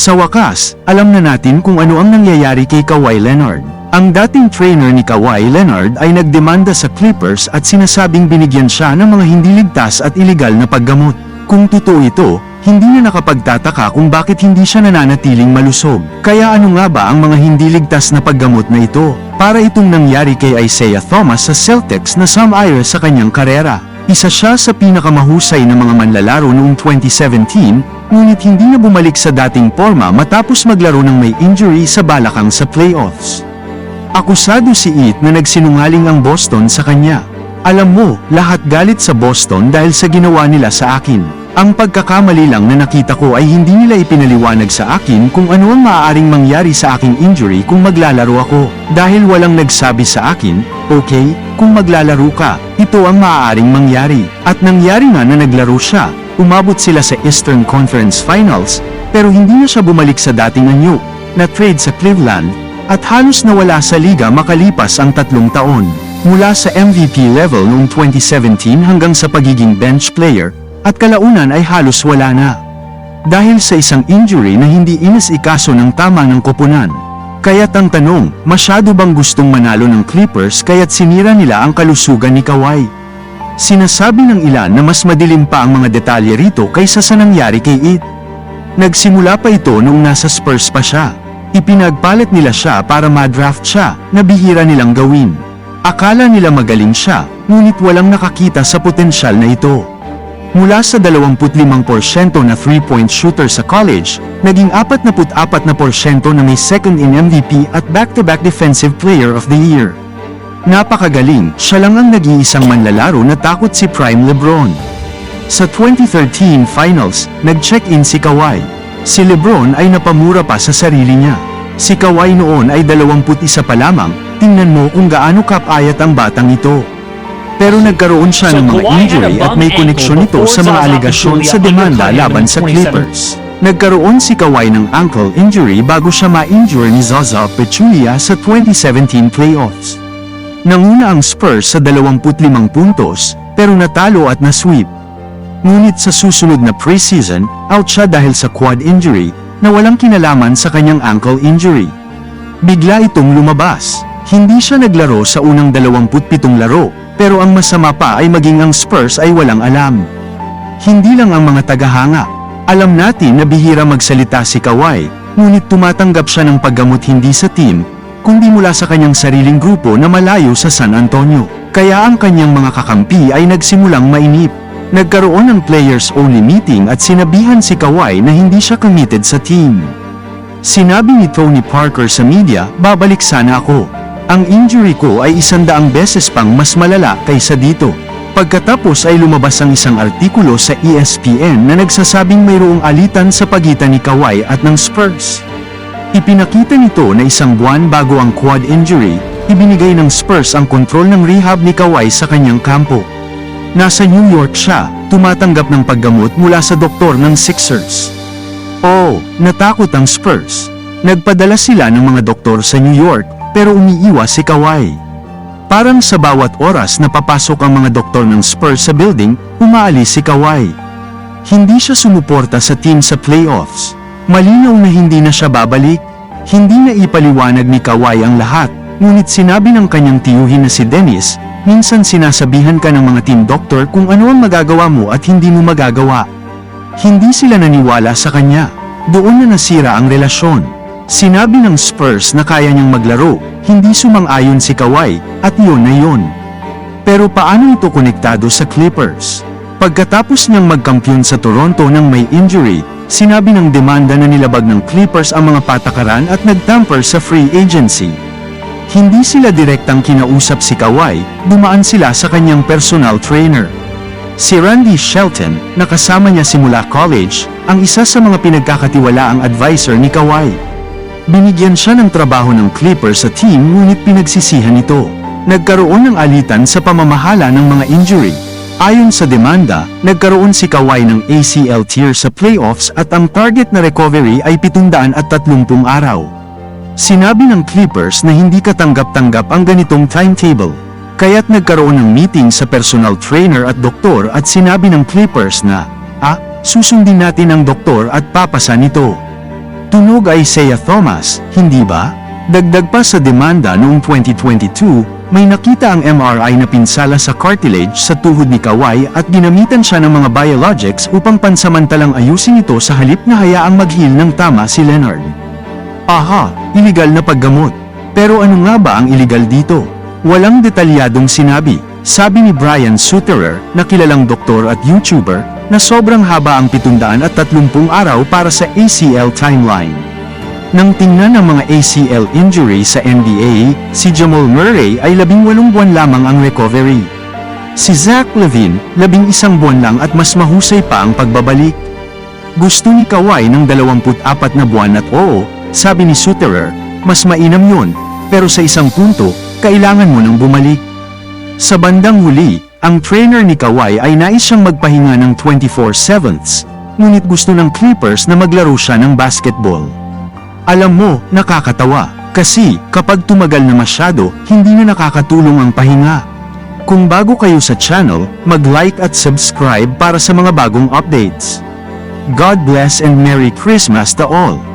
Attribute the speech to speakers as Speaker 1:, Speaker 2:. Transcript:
Speaker 1: Sa wakas, alam na natin kung ano ang nangyayari kay Kawhi Leonard. Ang dating trainer ni Kawhi Leonard ay nagdemanda sa Clippers at sinasabing binigyan siya ng mga hindi ligtas at ilegal na paggamot. Kung totoo ito, hindi na nakapagtataka kung bakit hindi siya nananatiling malusog. Kaya ano nga ba ang mga hindi ligtas na paggamot na ito? Para itong nangyari kay Isaiah Thomas sa Celtics na sumire sa kanyang karera. Isa siya sa pinakamahusay na mga manlalaro noong 2017, ngunit hindi na bumalik sa dating forma matapos maglaro ng may injury sa balakang sa playoffs. Akusado si It na nagsinungaling ang Boston sa kanya. Alam mo, lahat galit sa Boston dahil sa ginawa nila sa akin. Ang pagkakamali lang na nakita ko ay hindi nila ipinaliwanag sa akin kung ano ang maaaring mangyari sa aking injury kung maglalaro ako. Dahil walang nagsabi sa akin, okay, kung maglalaro ka, ito ang maaaring mangyari. At nangyari nga na naglaro siya, umabot sila sa Eastern Conference Finals, pero hindi na siya bumalik sa dating anyo, na trade sa Cleveland, at halos nawala sa liga makalipas ang tatlong taon. Mula sa MVP level noong 2017 hanggang sa pagiging bench player, at kalaunan ay halos wala na. Dahil sa isang injury na hindi inas-ikaso ng tama ng koponan. Kaya't ang tanong, masyado bang gustong manalo ng Clippers kaya't sinira nila ang kalusugan ni Kawhi? Sinasabi ng ilan na mas madilim pa ang mga detalye rito kaysa sa nangyari kay It. Nagsimula pa ito nung nasa Spurs pa siya. Ipinagpalit nila siya para madraft siya, na bihira nilang gawin. Akala nila magaling siya, ngunit walang nakakita sa potensyal na ito. Mula sa 25% na 3-point shooter sa college, naging 44% na may second in MVP at back-to-back Defensive Player of the Year. Napakagaling, siya lang ang nag-iisang manlalaro na takot si Prime Lebron. Sa 2013 Finals, nag-check-in si Kawhi. Si Lebron ay napamura pa sa sarili niya. Si Kawhi noon ay 21 pa lamang, tingnan mo kung gaano kapayat ang batang ito. Pero nagkaroon siya ng mga injury at may koneksyon ito sa mga aligasyon sa demanda laban sa
Speaker 2: 27.
Speaker 1: Clippers. Nagkaroon si Kawhi ng ankle injury bago siya ma-injure ni Zaza Pachulia sa 2017 playoffs. Nanguna ang Spurs sa 25 puntos, pero natalo at na-sweep. Ngunit sa susunod na preseason, out siya dahil sa quad injury, na walang kinalaman sa kanyang ankle injury. Bigla itong lumabas. Hindi siya naglaro sa unang 27 laro, pero ang masama pa ay maging ang Spurs ay walang alam. Hindi lang ang mga tagahanga. Alam natin na bihira magsalita si Kawhi, ngunit tumatanggap siya ng paggamot hindi sa team, kundi mula sa kanyang sariling grupo na malayo sa San Antonio. Kaya ang kanyang mga kakampi ay nagsimulang mainip. Nagkaroon ng players-only meeting at sinabihan si Kawhi na hindi siya committed sa team. Sinabi ni Tony Parker sa media, babalik sana ako. Ang injury ko ay isandaang beses pang mas malala kaysa dito. Pagkatapos ay lumabas ang isang artikulo sa ESPN na nagsasabing mayroong alitan sa pagitan ni Kawhi at ng Spurs. Ipinakita nito na isang buwan bago ang quad injury, ibinigay ng Spurs ang kontrol ng rehab ni Kawhi sa kanyang kampo. Nasa New York siya, tumatanggap ng paggamot mula sa doktor ng Sixers. Oh, natakot ang Spurs. Nagpadala sila ng mga doktor sa New York, pero umiiwas si Kawhi. Parang sa bawat oras na papasok ang mga doktor ng Spurs sa building, umaalis si Kawhi. Hindi siya sumuporta sa team sa playoffs. Malinaw na hindi na siya babalik. Hindi na ipaliwanag ni Kawhi ang lahat, ngunit sinabi ng kanyang tiyuhin na si Dennis, minsan sinasabihan ka ng mga team doctor kung ano ang magagawa mo at hindi mo magagawa. Hindi sila naniwala sa kanya. Doon na nasira ang relasyon. Sinabi ng Spurs na kaya niyang maglaro, hindi sumang-ayon si Kawhi, at yun na yun. Pero paano ito konektado sa Clippers? Pagkatapos niyang magkampiyon sa Toronto ng may injury, sinabi ng demanda na nilabag ng Clippers ang mga patakaran at nagtamper sa free agency. Hindi sila direktang kinausap si Kawhi, dumaan sila sa kanyang personal trainer. Si Randy Shelton, na niya simula college, ang isa sa mga pinagkakatiwalaang advisor ni Kawhi. Binigyan siya ng trabaho ng Clippers sa team ngunit pinagsisihan ito. Nagkaroon ng alitan sa pamamahala ng mga injury. Ayon sa demanda, nagkaroon si Kawhi ng ACL tear sa playoffs at ang target na recovery ay 730 araw. Sinabi ng Clippers na hindi katanggap-tanggap ang ganitong timetable. Kaya't nagkaroon ng meeting sa personal trainer at doktor at sinabi ng Clippers na, Ah, susundin natin ang doktor at papasa nito. Tunog Isaiah Thomas, hindi ba? Dagdag pa sa demanda noong 2022, may nakita ang MRI na pinsala sa cartilage sa tuhod ni Kawai at ginamitan siya ng mga biologics upang pansamantalang ayusin ito sa halip na hayaang mag-heal ng tama si Leonard. Aha, iligal na paggamot. Pero ano nga ba ang iligal dito? Walang detalyadong sinabi. Sabi ni Brian Suterer, na kilalang doktor at YouTuber, na sobrang haba ang 730 araw para sa ACL timeline. Nang tingnan ang mga ACL injury sa NBA, si Jamal Murray ay 18 buwan lamang ang recovery. Si Zach Levine, 11 buwan lang at mas mahusay pa ang pagbabalik. Gusto ni Kawhi ng 24 na buwan at oo, sabi ni Suterer, mas mainam yun, pero sa isang punto, kailangan mo nang bumalik. Sa bandang huli, ang trainer ni Kawhi ay nais siyang magpahinga ng 24/7, ngunit gusto ng Clippers na maglaro siya ng basketball. Alam mo, nakakatawa, kasi kapag tumagal na masyado, hindi na nakakatulong ang pahinga. Kung bago kayo sa channel, mag-like at subscribe para sa mga bagong updates. God bless and Merry Christmas to all!